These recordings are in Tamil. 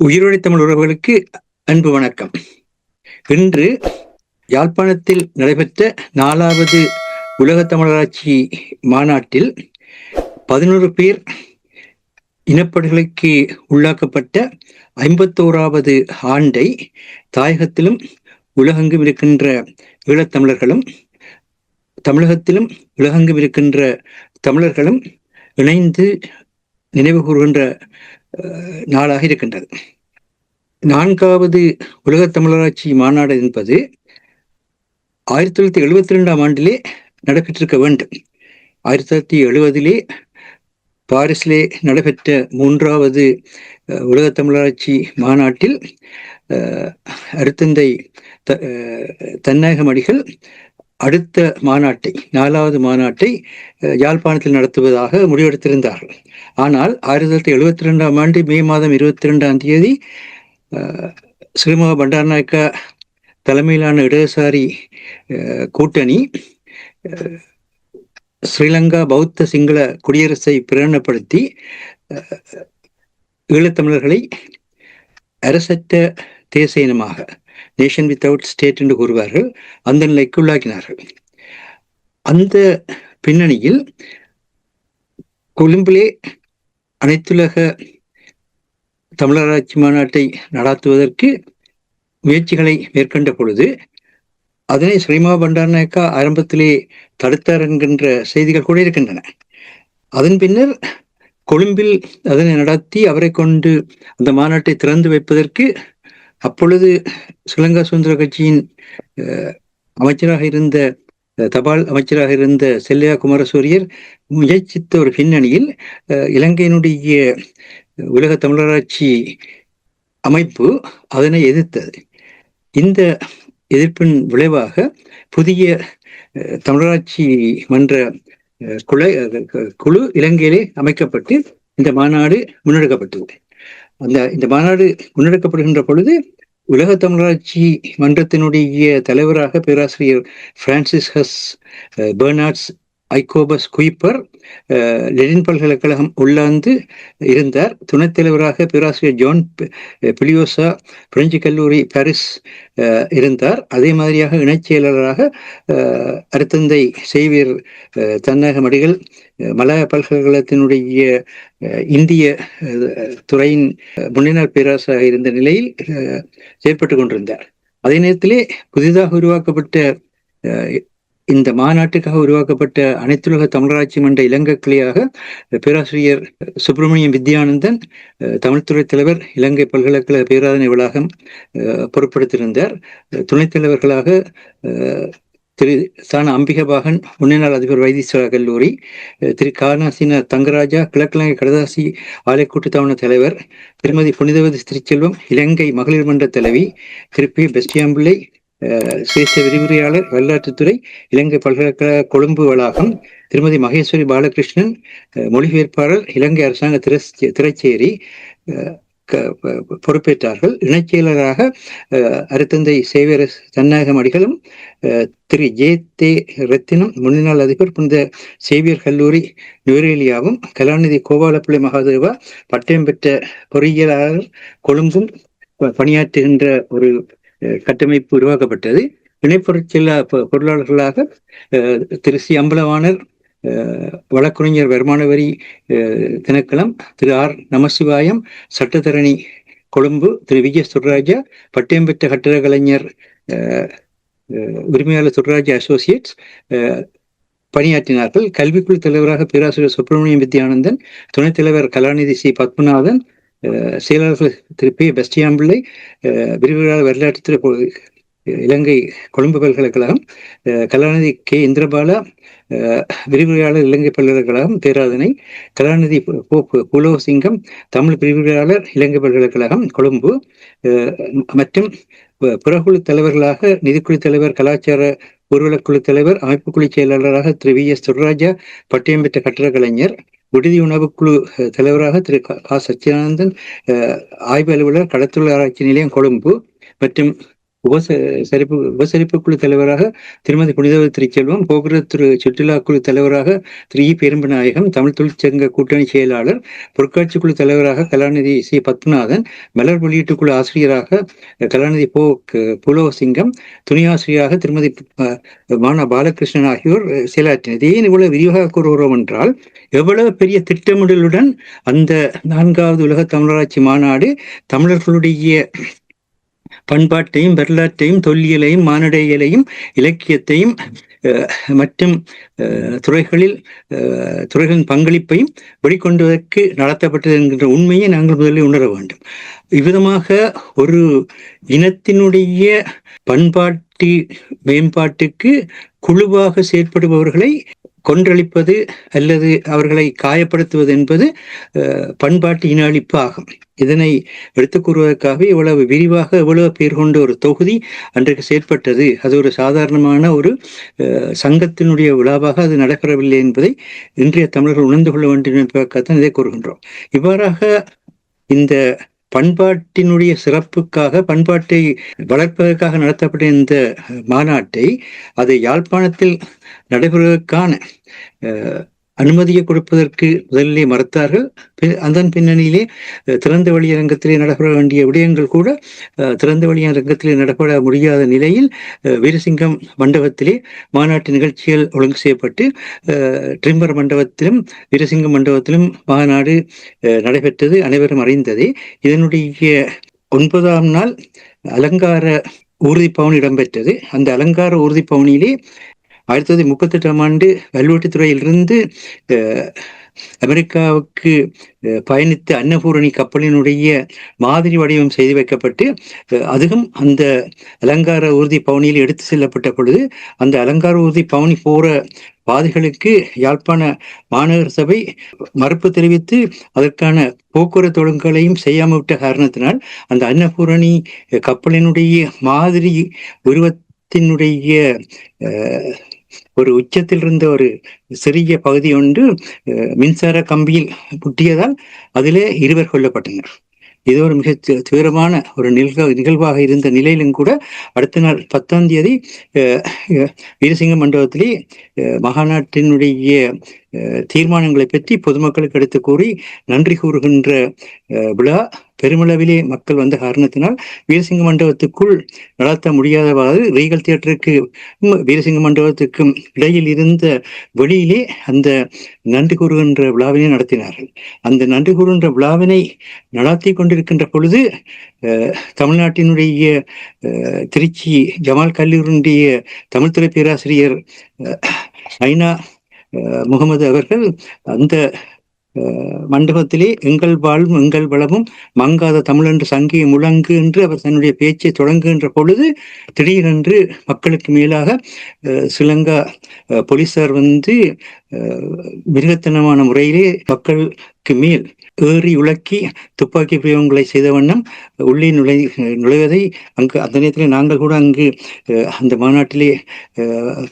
உயிரோடை தமிழ் உறவுகளுக்கு அன்பு வணக்கம். இன்று யாழ்ப்பாணத்தில் நடைபெற்ற நாலாவது உலக தமிழராட்சி மாநாட்டில் பதினோரு பேர் இனப்படுகொலைக்கு உள்ளாக்கப்பட்ட ஐம்பத்தோராவது ஆண்டை தாயகத்திலும் உலகெங்கும் இருக்கின்ற ஈழத்தமிழர்களும் தமிழகத்திலும் உலகெங்கும் இருக்கின்ற தமிழர்களும் இணைந்து நினைவு கூறுகின்ற நாளாக இருக்கின்றது நான்காவது உலக தமிழராட்சி மாநாடு என்பது ஆயிரத்தி தொள்ளாயிரத்தி எழுபத்தி ரெண்டாம் ஆண்டிலே நடைபெற்றிருக்க வேண்டும். ஆயிரத்தி தொள்ளாயிரத்தி எழுபதிலே பாரிஸிலே நடைபெற்ற மூன்றாவது அஹ், உலக தமிழராட்சி மாநாட்டில் அஹ், அருத்தந்தை த- அஹ், தன்னாயகம் அடிகள் அடுத்த மாநாட்டை நாலாவது மாநாட்டை யாழ்ப்பாணத்தில் நடத்துவதாக முடிவெடுத்திருந்தார்கள். ஆனால் ஆயிரத்தி தொள்ளாயிரத்தி எழுபத்தி ரெண்டாம் ஆண்டு மே மாதம் இருபத்தி ரெண்டாம் தேதி ஸ்ரீமுக பண்டாரநாயக்கா தலைமையிலான இடதுசாரி கூட்டணி ஸ்ரீலங்கா பௌத்த சிங்கள குடியரசை பிரகடனப்படுத்தி ஈழத்தமிழர்களை அரசற்ற தேச இனமாக நேஷன் வித்தவுட் ஸ்டேட் என்று கூறுவார்கள் அந்த நிலைக்கு உள்ளாக்கினார்கள் அந்த பின்னணியில் கொழும்பிலே அனைத்துலக தமிழராட்சி மாநாட்டை நடாத்துவதற்கு முயற்சிகளை மேற்கொண்ட பொழுது அதனை ஸ்ரீமா பண்டாரநாயக்கா ஆரம்பத்திலே தடுத்தார் என்கின்ற செய்திகள் கூட இருக்கின்றன. அதன் பின்னர் கொழும்பில் அதனை நடத்தி அவரை கொண்டு அந்த மாநாட்டை திறந்து வைப்பதற்கு அப்பொழுது ஸ்ரீலங்கா சுதந்திர கட்சியின் அஹ், அமைச்சராக இருந்த தபால் அமைச்சராக இருந்த செல்லையா குமாரசூரியர் முயற்சித்த ஒரு பின்னணியில் அஹ், இலங்கையினுடைய உலக தமிழராட்சி அமைப்பு அதனை எதிர்த்தது. இந்த எதிர்ப்பின் விளைவாக புதிய அஹ், தமிழராட்சி மன்ற அஹ், குழு அஹ், குழு இலங்கையிலே அமைக்கப்பட்டு இந்த மாநாடு முன்னெடுக்கப்பட்டது. அந்த இந்த மாநாடு முன்னெடுக்கப்படுகின்ற பொழுது உலக தமிழராட்சி மன்றத்தினுடைய தலைவராக பேராசிரியர் Francis has Bernards Bernards Jacobus Kuiper Leiden பல்கலைக்கழகம் உள்ளாந்து இருந்தார். துணைத் தலைவராக பேராசிரியர் ஜான் பிலியோசா பிரெஞ்சு கல்லூரி பாரிஸ் இருந்தார். அதே மாதிரியாக இணைச் செயலாளராக அருத்தந்தை சேவியர் தன்னக மடிகள் மல பல்கலைக்கழகத்தினுடைய அஹ், இந்திய துறையின் முன்னினர் பேராசராக இருந்த நிலையில் அஹ், செயற்பட்டு கொண்டிருந்தார். அதே நேரத்திலே புதிதாக உருவாக்கப்பட்ட அஹ், இந்த மாநாட்டுக்காக உருவாக்கப்பட்ட அனைத்துலக தமிழராட்சி மன்ற இலங்கை கிளையாக பேராசிரியர் சுப்பிரமணியம் வித்யானந்தன் அஹ், தமிழ்துறை தலைவர் இலங்கை பல்கலைக்கழக பேராதனை வளாகம் அஹ், துணைத் தலைவர்களாக திரு சான அம்பிகபாகன் முன்னாள் அதிபர் வைத்தீஸ்வரா கல்லூரி திரு காரணாசின தங்கராஜா கிழக்கிழங்கை கடதாசி ஆலை கூட்டுத்தாபன தலைவர் திருமதி புனிதவதி திருச்செல்வம் இலங்கை மகளிர் மன்ற தலைவி திரு பி. பெஸ்டியாம்பிள்ளை சிரேஷ்ட விரிவுரையாளர் வரலாற்றுத்துறை இலங்கை பல்கலைக்கழக கொழும்பு வளாகம் திருமதி மகேஸ்வரி பாலகிருஷ்ணன் மொழிபெயர்ப்பாளர் இலங்கை அரசாங்க திரஸ்- திரைச்சேரி பொறுப்பேற்றார்கள். இணைச் செயலராக அஹ், அருத்தந்தை சேவியர் தன்னாயகம் அடிகளும் திரு ஜே தே ரத்தினம் முன்னாள் அதிபர் புனித சேவியர் கல்லூரி நுவரேலியாவும் கலாநிதி கோபாலப்பிள்ளை மகாதேவா பட்டயம் பெற்ற பொறியியலாளர் கொழும்பும் பணியாற்றுகின்ற ஒரு கட்டமைப்பு உருவாக்கப்பட்டது. இணைப்பொருட்செல்லா பொ- பொருளாளர்களாக அஹ், திரு சி. அம்பலவாணர் அஹ், வழக்குரைஞர் வருமான வரி அஹ், திணைக்களம் திரு ஆர் நமசிவாயம் சட்டத்தரணி கொழும்பு திரு விஜய் சுர்ராஜா பட்டயம் பெற்ற கட்டிட கலைஞர் உரிமையாளர் சுடராஜா அசோசியேட்ஸ் அஹ், பணியாற்றினார்கள். கல்விக்குழு தலைவராக பேராசிரியர் சுப்பிரமணியம் வித்யானந்தன் துணைத் தலைவர் கலாநிதி சி. பத்மநாதன் செயலாளர்கள் திரு பி. பெஸ்டியாம்பிள்ளை அஹ், விரிவுரையாளர் வரலாற்று பொ- இலங்கை கொழும்பு பல்கலைக்கழகம் அஹ், கலாநிதி கே. இந்திரபாலா விரிவுரையாளர் இலங்கை பல்கலைக்கழகம் பேராதனை கலாநிதி புலோசிங்கம் தமிழ் விரிவுரையாளர் இலங்கை பல்கலைக்கழகம் கொழும்பு மற்றும் புறகுழு புறக்குழு தலைவர்களாக நிதிக்குழு தலைவர் கலாச்சார ஊர்வலக்குழு தலைவர் அமைப்புக்குழு செயலாளராக திரு வி. எஸ். துர்ராஜா பட்டயம் பெற்ற கட்டட கலைஞர் விடுதி உணவுக்குழு தலைவராக திரு கா சச்சிதானந்தன் அஹ், ஆய்வு அலுவலர் கடத்தொழில் ஆராய்ச்சி நிலையம் கொழும்பு மற்றும் உபசரிப்பு உபசரிப்பு குழு தலைவராக திருமதி புனிதவ திருச்செல்வம் போக்குவரத்து சுற்றுலா குழு தலைவராக திரு இ பெரும்பநாயகம் தமிழ் தொழிற்சங்க கூட்டணி செயலாளர் பொருட்காட்சி குழு தலைவராக கலாநிதி சி பத்மநாதன் மலர் வெளியீட்டு குழு ஆசிரியராக கலாநிதி போ புலோசிங்கம் துணை ஆசிரியராக திருமதி மானா பாலகிருஷ்ணன் ஆகியோர் செயலாற்றினர். ஏன் இவ்வளவு விரிவாக கூறுகிறோம் என்றால் எவ்வளவு பெரிய திட்டமிடலுடன் அந்த நான்காவது உலக தமிழராட்சி மாநாடு தமிழர்களுடைய பண்பாட்டையும் வரலாற்றையும் தொல்லியலையும் மானுடையலையும் இலக்கியத்தையும் மற்றும் துறைகளில் துறைகளின் பங்களிப்பையும் வெளிக்கொண்டுவதற்கு நடத்தப்பட்டது என்கின்ற உண்மையை நாங்கள் முதலில் உணர வேண்டும். இவ்விதமாக ஒரு இனத்தினுடைய பண்பாட்டு மேம்பாட்டுக்கு குழுவாக செயற்படுபவர்களை கொன்றளிப்பது அல்லது அவர்களை காயப்படுத்துவது என்பது பண்பாட்டு இன அழிப்பு ஆகும் இதனை எடுத்துக் கூறுவதற்காக இவ்வளவு விரிவாக எவ்வளவு பேர் கொண்ட ஒரு தொகுதி அன்றைக்கு செயற்பட்டது. அது ஒரு சாதாரணமான ஒரு சங்கத்தினுடைய விழாவாக அது நடைபெறவில்லை என்பதை இன்றைய தமிழர்கள் உணர்ந்து கொள்ள வேண்டும் என்பதற்காகத்தான் இதை கூறுகின்றோம். இவ்வாறாக இந்த பண்பாட்டினுடைய சிறப்புக்காக பண்பாட்டை வளர்ப்பதற்காக நடத்தப்பட்ட இந்த மாநாட்டை அதை யாழ்ப்பாணத்தில் நடைபெறுவதற்கான அனுமதியை கொடுப்பதற்கு முதலிலே மறுத்தார்கள். அதன் பின்னணியிலே திறந்த வழி அரங்கத்திலே நடைபெற வேண்டிய விடயங்கள் கூட திறந்த வழி அரங்கத்திலே நடைபெற முடியாத நிலையில் வீரசிங்கம் மண்டபத்திலே மாநாட்டு நிகழ்ச்சிகள் ஒழுங்கு செய்யப்பட்டு ட்ரிம்பர் மண்டபத்திலும் வீரசிங்கம் மண்டபத்திலும் மாநாடு நடைபெற்றது அனைவரும் அறிந்ததே. இதனுடைய ஒன்பதாம் நாள் அலங்கார ஊர்தி பவன் இடம்பெற்றது. அந்த அலங்கார ஊர்தி பவனிலே ஆயிரத்தி தொள்ளாயிரத்தி முப்பத்தி எட்டாம் ஆண்டு வல்வெட்டித்துறையிலிருந்து அமெரிக்காவுக்கு பயணித்த அன்னபூரணி கப்பலினுடைய மாதிரி வடிவம் செய்து வைக்கப்பட்டு அதுவும் அந்த அலங்கார ஊர்தி பவனியில் எடுத்து செல்லப்பட்ட பொழுது அந்த அலங்கார ஊர்தி பவனி போற பாதைகளுக்கு யாழ்ப்பாண மாநகர சபை மறுப்பு தெரிவித்து அதற்கான போக்குவரத்து ஒழுங்குகளையும் செய்யாமல் விட்ட காரணத்தினால் அந்த அன்னபூரணி கப்பலினுடைய மாதிரி உருவத்தினுடைய ஒரு உச்சத்தில் இருந்த ஒரு சிறிய பகுதி ஒன்று மின்சார கம்பியில் புட்டியதால் அதிலே இருவர் கொல்லப்பட்டனர். இது ஒரு மிக தீவிரமான ஒரு நிகழ்வு நிகழ்வாக இருந்த நிலையிலும் கூட அடுத்த நாள் பத்தாம் தேதி வீரசிங்க மண்டபத்திலே மகாநாட்டினுடைய தீர்மானங்களை பற்றி பொதுமக்களுக்கு எடுத்து கூறி நன்றி கூறுகின்ற விழா பெருமளவிலே மக்கள் வந்த காரணத்தினால் வீரசிங்க மண்டபத்துக்குள் நடத்த முடியாதவாறு ரீகல் தியேட்டருக்கு வீரசிங்க மண்டபத்துக்கும் இடையில் இருந்த வெளியிலே அந்த நன்றி கூறுகின்ற விழாவினை நடத்தினார்கள். அந்த நன்றி கூறுகின்ற விழாவினை நடத்தி கொண்டிருக்கின்ற பொழுது தமிழ்நாட்டினுடைய திருச்சி ஜமால் கல்லூரியினுடைய தமிழ்துறை பேராசிரியர் ஐநா முகமது அவர்கள் அந்த மண்டபத்திலே எங்கள் வாழ்வும் எங்கள் வளமும் மங்காத தமிழென்று சங்கிய முழங்கு என்று அவர் தன்னுடைய பேச்சை தொடங்குகின்ற பொழுது திடீரென்று மக்களுக்கு மேலாக ஸ்ரீலங்கா போலீசார் வந்து மிருகத்தனமான முறையிலே மக்களுக்கு மேல் ஏறி உலக்கி துப்பாக்கி பிரயோகங்களை செய்த வண்ணம் உள்ளே நுழை நுழைவதை அங்கு அந்த நேரத்தில் நாங்கள் கூட அங்கு அந்த மாநாட்டிலே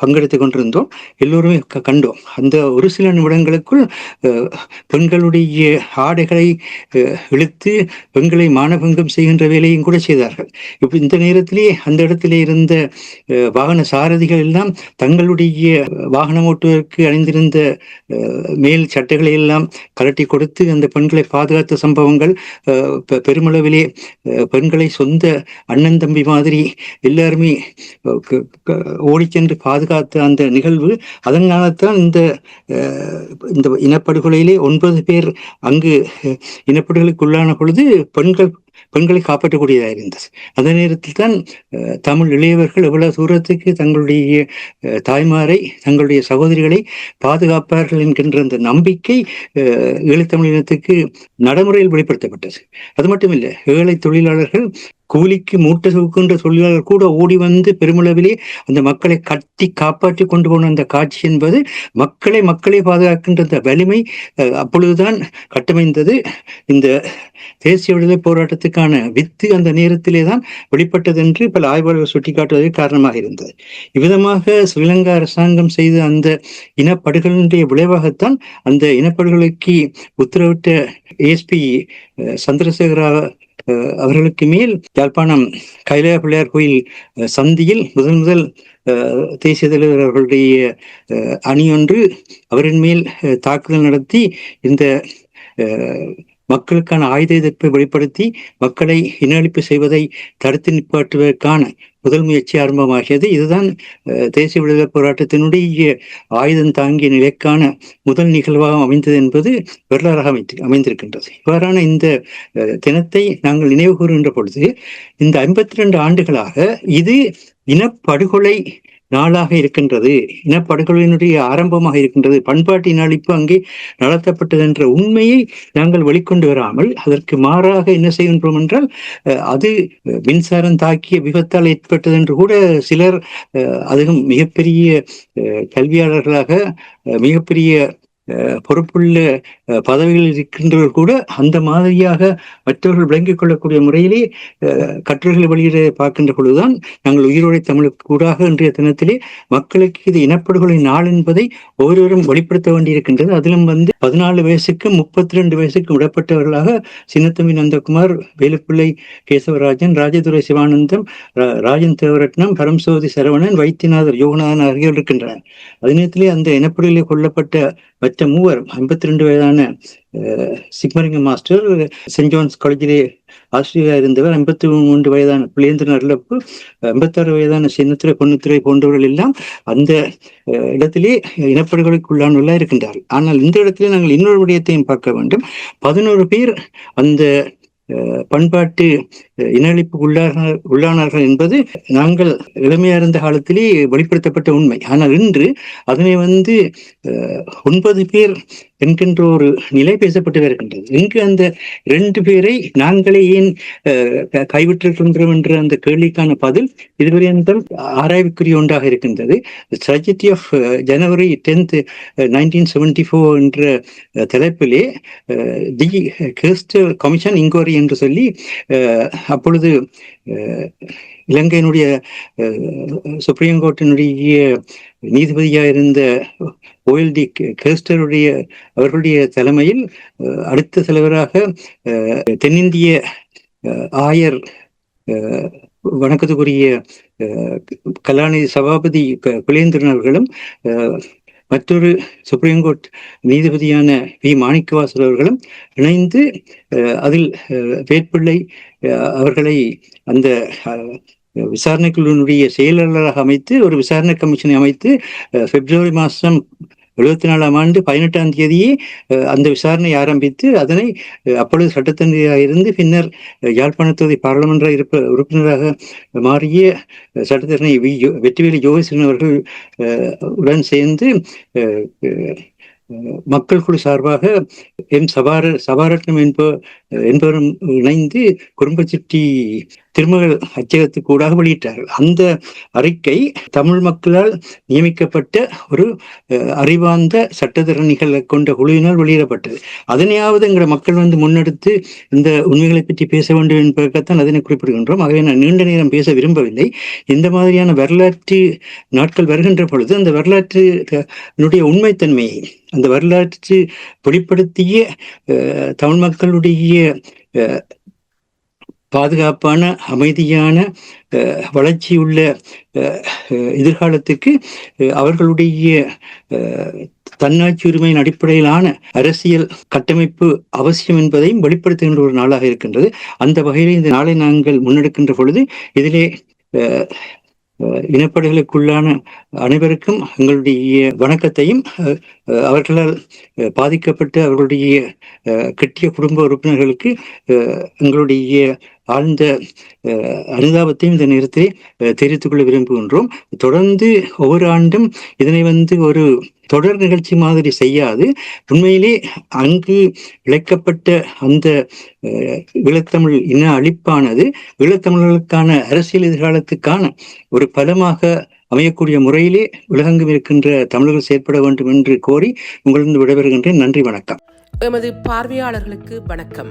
பங்கெடுத்து கொண்டிருந்தோம். எல்லோருமே கண்டோம். அந்த ஒரு சில நிமிடங்களுக்குள் பெண்களுடைய ஆடைகளை இழுத்து பெண்களை மானபங்கம் செய்கின்ற வேலையும் கூட செய்தார்கள். இப்போ இந்த நேரத்திலே அந்த இடத்திலே இருந்த வாகன சாரதிகள் எல்லாம் தங்களுடைய வாகனம் ஓட்டுவதற்கு அணிந்திருந்த மேல் சட்டைகளை எல்லாம் கலட்டி கொடுத்து அந்த பெண்கள் பாதுகாத்த சம்பவங்கள் பெருமளவிலே பெண்களை சொந்த அண்ணன் தம்பி மாதிரி எல்லாருமே ஓடி சென்று பாதுகாத்த அந்த நிகழ்வு. அதனால்தான் இந்த இந்த இனப்படுகொலையிலே ஒன்பது பேர் அங்கு இனப்படுகொலைக்குள்ளான பொழுது பெண்கள் பெண்களை காப்பாற்றக்கூடியதாக இருந்தது. அந்த நேரத்தில் தான் தமிழ் இளையவர்கள் எவ்வளவு தூரத்துக்கு தங்களுடைய தாய்மாரை தங்களுடைய சகோதரிகளை பாதுகாப்பார்கள் என்கின்ற அந்த நம்பிக்கை ஈழத்தமிழினத்துக்கு நடைமுறையில் வெளிப்படுத்தப்பட்டது. அது மட்டும் இல்லை ஏழை தொழிலாளர்கள் கூலிக்கு மூட்டை சுகுக்கின்ற தொழிலாளர் கூட ஓடி வந்து பெருமளவிலே அந்த மக்களை கட்டி காப்பாற்றி கொண்டு போன அந்த காட்சி என்பது மக்களை மக்களை பாதுகாக்கின்ற அந்த வலிமை அப்பொழுதுதான் கட்டமைந்தது. இந்த தேசிய விடுதலை போராட்டத்துக்கான வித்து அந்த நேரத்திலே தான் வெளிப்பட்டது என்று பல ஆய்வாளர்கள் சுட்டிக்காட்டுவதற்கு காரணமாக இருந்தது. இவ்விதமாக ஸ்ரீலங்கா அரசாங்கம் செய்த அந்த இனப்படுகொலினுடைய விளைவாகத்தான் அந்த இனப்படுகொலைக்கு உத்தரவிட்ட ஏஎஸ்பி சந்திரசேகர அவர்களுக்கு மேல் யாழ்ப்பாணம் கைலாய பிள்ளையார் கோயில் சந்தியில் முதல் முதல் அஹ், தேசிய தலைவர் அவர்களுடைய அஹ், அணி ஒன்று அவரின் மேல் அஹ், தாக்குதல் நடத்தி இந்த அஹ், மக்களுக்கான ஆயுத எதிர்ப்பை வெளிப்படுத்தி மக்களை இனஅழிப்பு செய்வதை தடுத்து நிப்பாட்டுவதற்கான முதல் முயற்சி ஆரம்பமாகியது இதுதான் அஹ், தேசிய விடுதலை போராட்டத்தினுடைய ஆயுதம் தாங்கிய நிலைக்கான முதல் நிகழ்வாக அமைந்தது என்பது வரலாறாக அமைத்து அமைந்திருக்கின்றது. இவ்வாறான இந்த அஹ், தினத்தை நாங்கள் நினைவு கூறுகின்ற பொழுது இந்த ஐம்பத்தி ரெண்டு ஆண்டுகளாக இது இனப்படுகொலை நாளாக இருக்கின்றது. இனப்படுகொலையினுடைய ஆரம்பமாக இருக்கின்றது. பண்பாட்டின் அழிப்பு அங்கே நடத்தப்பட்டது என்ற உண்மையை நாங்கள் வெளிக்கொண்டு வராமல் அதற்கு மாறாக என்ன செய்கின்றோம் என்றால் அது மின்சாரம் தாக்கிய விபத்தால் ஏற்பட்டது என்று கூட சிலர் அதுவும் மிகப்பெரிய கல்வியாளர்களாக மிகப்பெரிய பொறுப்புள்ள பதவிகளில் இருக்கின்றவர்கள் கூட அந்த மாதிரியாக மற்றவர்கள் விளங்கிக் கொள்ளக்கூடிய முறையிலே அஹ், கட்டுரைகளை வெளியிட பார்க்கின்ற பொழுதுதான் நாங்கள் உயிரோடை தமிழுக்கு கூடாக இன்றைய தினத்திலே மக்களுக்கு இது இனப்படுகொலை நாள் என்பதை ஒவ்வொருவரும் வெளிப்படுத்த வேண்டியிருக்கின்றது. அதிலும் வந்து பதினாலு வயசுக்கும் முப்பத்தி ரெண்டு வயசுக்கும் விடப்பட்டவர்களாக சின்னத்தம்பி நந்தகுமார் வேலுப்பிள்ளை கேசவராஜன் ராஜதுரை சிவானந்தம் ராஜன் தேவரட்னம் பரம்சோதி சரவணன் வைத்தியநாதர் யோகநாதன் ஆகியோர் இருக்கின்றனர். அதே நேரத்திலே அந்த இனப்படுகொலை கொல்லப்பட்ட மற்ற மற்ற மூவர் ஐம்பத்தி ரெண்டு வயதான அஹ், மாஸ்டர் சென்ட் ஜான்ஸ் காலேஜிலே ஆசிரியராக இருந்தவர் ஐம்பத்தி மூன்று வயதான புலேந்திரன் அருளப்பு ஐம்பத்தாறு வயதான சின்னத்துறை பொன்னுத்துறை போன்றவர்கள் எல்லாம் அந்த இடத்திலே இனப்படுகொலைக்குள்ளானவர்களாக இருக்கின்றார்கள். ஆனால் இந்த இடத்திலே நாங்கள் இன்னொரு விடயத்தையும் பார்க்க வேண்டும். பதினோரு பேர் அந்த பண்பாட்டு அஹ், உள்ளார்கள் உள்ளானார்கள் என்பது நாங்கள் இளமையா இருந்த காலத்திலே வெளிப்படுத்தப்பட்ட உண்மை. ஆனால் இன்று அதனை வந்து ஒன்பது பேர் என்கின்ற ஒரு நிலை பேசப்பட்டு வருகின்றது. இங்கு அந்த இரண்டு பேரை நாங்களே ஏன் அஹ், கைவிட்டிருக்கின்றோம் என்ற அந்த கேள்விக்கான பதில் இதுவரையும் ஆராய்வுக்குரிய ஒன்றாக இருக்கின்றது. Tragedy of January tenth nineteen seventy four என்ற தலைப்பிலே ah, the crystal commission inquiry என்று சொல்லி அஹ், அப்பொழுது இலங்கையினுடைய சுப்ரீம் கோர்ட்டினுடைய நீதிபதியாக இருந்த ஓஎல்டி கிறிஸ்டருடைய அவர்களுடைய தலைமையில் அடுத்த தலைவராக அஹ், தென்னிந்திய ஆயர் அஹ், வணக்கத்துக்குரிய அஹ், கலாநிதி சபாபதி குலேந்திரன் அவர்களும் அஹ், மற்றொரு சுப்ரீம் கோர்ட் நீதிபதியான வி மாணிக்கவாசல் அவர்களும் இணைந்து அஹ், அதில் அஹ், வேட்பிள்ளை அஹ், அவர்களை அந்த விசாரணை குழுவினுடைய செயலாளராக அமைத்து ஒரு விசாரணை கமிஷனை அமைத்து பிப்ரவரி மாதம் எழுபத்தி நாலாம் ஆண்டு பதினெட்டாம் தேதியே அஹ், அந்த விசாரணை ஆரம்பித்து அதனை அப்பொழுது சட்டத்தந்தியாக இருந்து பின்னர் யாழ்ப்பாண தொகுதி பாராளுமன்ற இருப்ப உறுப்பினராக மாறிய சட்டத்தரணி வி வெற்றிவேலி வெற்றிவேலு அவர்கள் அஹ், உடன் சேர்ந்து அஹ், அஹ், மக்கள் குழு சார்பாக எம் சபார சபாரட்னம் என்ப என்பவரும் இணைந்து குடும்பச்சிட்டி திருமகள் அச்சகத்துக்கு ஊடாக வெளியிட்டார்கள். அந்த அறிக்கை தமிழ் மக்களால் நியமிக்கப்பட்ட ஒரு அஹ், அறிவார்ந்த சட்டத்திறனிகளை கொண்ட குழுவினால் வெளியிடப்பட்டது. அதனையாவது எங்களை மக்கள் வந்து முன்னெடுத்து இந்த உண்மைகளை பற்றி பேச வேண்டும் என்பதற்காகத்தான் அதனை குறிப்பிடுகின்றோம். ஆகவே நான் நீண்ட நேரம் பேச விரும்பவில்லை. இந்த மாதிரியான வரலாற்று நாட்கள் வருகின்ற பொழுது அந்த வரலாற்று உண்மைத்தன்மையை அந்த வரலாற்று வெளிப்படுத்திய அஹ், தமிழ் மக்களுடைய அஹ், பாதுகாப்பான அமைதியான அஹ், வளர்ச்சியுள்ள அஹ், எதிர்காலத்துக்கு அஹ், அவர்களுடைய அஹ், தன்னாட்சி உரிமையின் அடிப்படையிலான அரசியல் கட்டமைப்பு அவசியம் என்பதையும் வெளிப்படுத்துகின்ற ஒரு நாளாக இருக்கின்றது. அந்த வகையில் இந்த நாளை நாங்கள் முன்னெடுக்கின்ற பொழுது இதிலே அஹ், அஹ், இனப்படுகளுக்குள்ளான அனைவருக்கும் எங்களுடைய வணக்கத்தையும் அஹ், அஹ், அவர்களால் அஹ், அவர்களுடைய அஹ், கெட்டிய குடும்ப உறுப்பினர்களுக்கு அஹ், எங்களுடைய ஆழ்ந்த அஹ், அனுதாபத்தையும் இந்த நேரத்தில் தெரிவித்துக் கொள்ள விரும்புகின்றோம். தொடர்ந்து ஒவ்வொரு ஆண்டும் இதனை வந்து ஒரு தொடர் நிகழ்ச்சி மாதிரி செய்யாது. உண்மையிலே அங்கு இழைக்கப்பட்ட அந்த ஈழத்தமிழ் இன அழிப்பானது ஈழத்தமிழர்களுக்கான அரசியல் எதிர்காலத்துக்கான ஒரு பலமாக அமையக்கூடிய முறையிலே உலகெங்கும் இருக்கின்ற தமிழர்கள் செயற்பட வேண்டும் என்று கோரி உங்களிருந்து விடைபெறுகின்றேன். நன்றி வணக்கம். எமது பார்வையாளர்களுக்கு வணக்கம்.